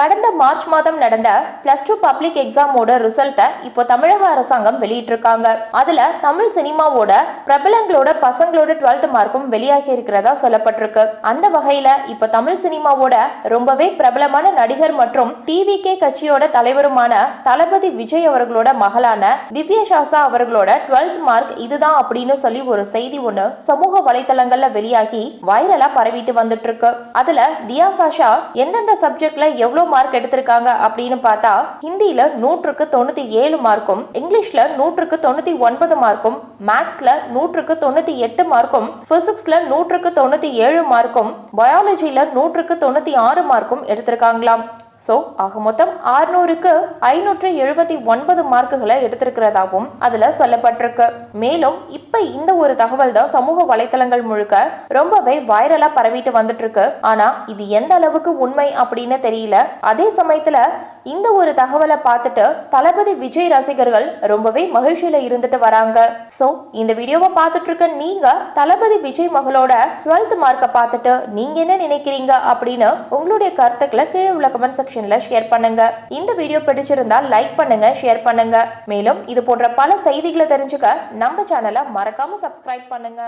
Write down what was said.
கடந்த மார்ச் மாதம் நடந்த பிளஸ் டூ பப்ளிக் எக்ஸாமோட ரிசல்ட்டை இப்போ தமிழக அரசாங்கம் வெளியிட்டிருக்காங்க. அதுல தமிழ் சினிமாவோட பிரபலங்களோட பசங்களோட டுவெல்த் மார்க்கும் வெளியாகி இருக்கிறதா சொல்லப்பட்டிருக்கு. அந்த வகையில இப்போ தமிழ் சினிமாவோட ரொம்பவே பிரபலமான நடிகர் மற்றும் டிவிகே கட்சியோட தலைவருமான தளபதி விஜய் அவர்களோட மகளான திவ்யா ஷாசா அவர்களோட டுவெல்த் மார்க் இதுதான் அப்படின்னு சொல்லி ஒரு செய்தி ஒன்று சமூக வலைதளங்கள்ல வெளியாகி வைரலா பரவிட்டு வந்துட்டு இருக்கு அதுல தியா சாஷா எந்தெந்த சப்ஜெக்ட்ல எவ்வளவு மார்க் எடுத்திருக்காங்க அப்படின்னு பார்த்தா ஹிந்தியில் நூற்றுக்கு தொண்ணூத்தி ஏழு மார்க்கும் இங்கிலீஷ்ல நூற்றுக்கு தொண்ணூத்தி ஒன்பது மார்க்கும் மேக்ஸ்ல நூற்றுக்கு தொண்ணூத்தி எட்டு மார்க்கும் பிசிக்ஸ்ல நூற்றுக்கு தொண்ணூத்தி ஏழு மார்க்கும் பயாலஜியில் நூற்றுக்கு தொண்ணூத்தி ஆறு மார்க்கும் எடுத்திருக்காங்களாம். ஸோ ஆக மொத்தம் ஆறுநூறுக்கு ஐநூற்று எழுபத்தி ஒன்பது மார்க்குகளை எடுத்திருக்கிறதாகவும் அதில் சொல்லப்பட்டிருக்கு. மேலும் இப்போ இந்த ஒரு தகவல் தான் சமூக வலைத்தளங்கள் முழுக்க ரொம்பவே வைரலாக பரவிட்டு வந்துட்டு இருக்கு ஆனால் இது எந்த அளவுக்கு உண்மை அப்படின்னு தெரியல. அதே சமயத்தில் இந்த ஒரு தகவலை பார்த்துட்டு தளபதி விஜய் ரசிகர்கள் ரொம்பவே மகிழ்ச்சியில இருந்துட்டு வராங்க. ஸோ இந்த வீடியோவை பார்த்துட்டு இருக்க நீங்க தளபதி விஜய் மகளோட டுவெல்த் மார்க்கை பார்த்துட்டு நீங்க என்ன நினைக்கிறீங்க அப்படின்னு உங்களுடைய கருத்துக்களை கீழே உள்ள கமெண்ட் செக்ஷன்ல ஷேர் பண்ணுங்க. இந்த வீடியோ பிடிச்சிருந்தா லைக் பண்ணுங்க ஷேர் பண்ணுங்க. மேலும் இது போன்ற பல செய்திகளை தெரிஞ்சுக்க நம்ம சேனலை மறக்காம சப்ஸ்கிரைப் பண்ணுங்க.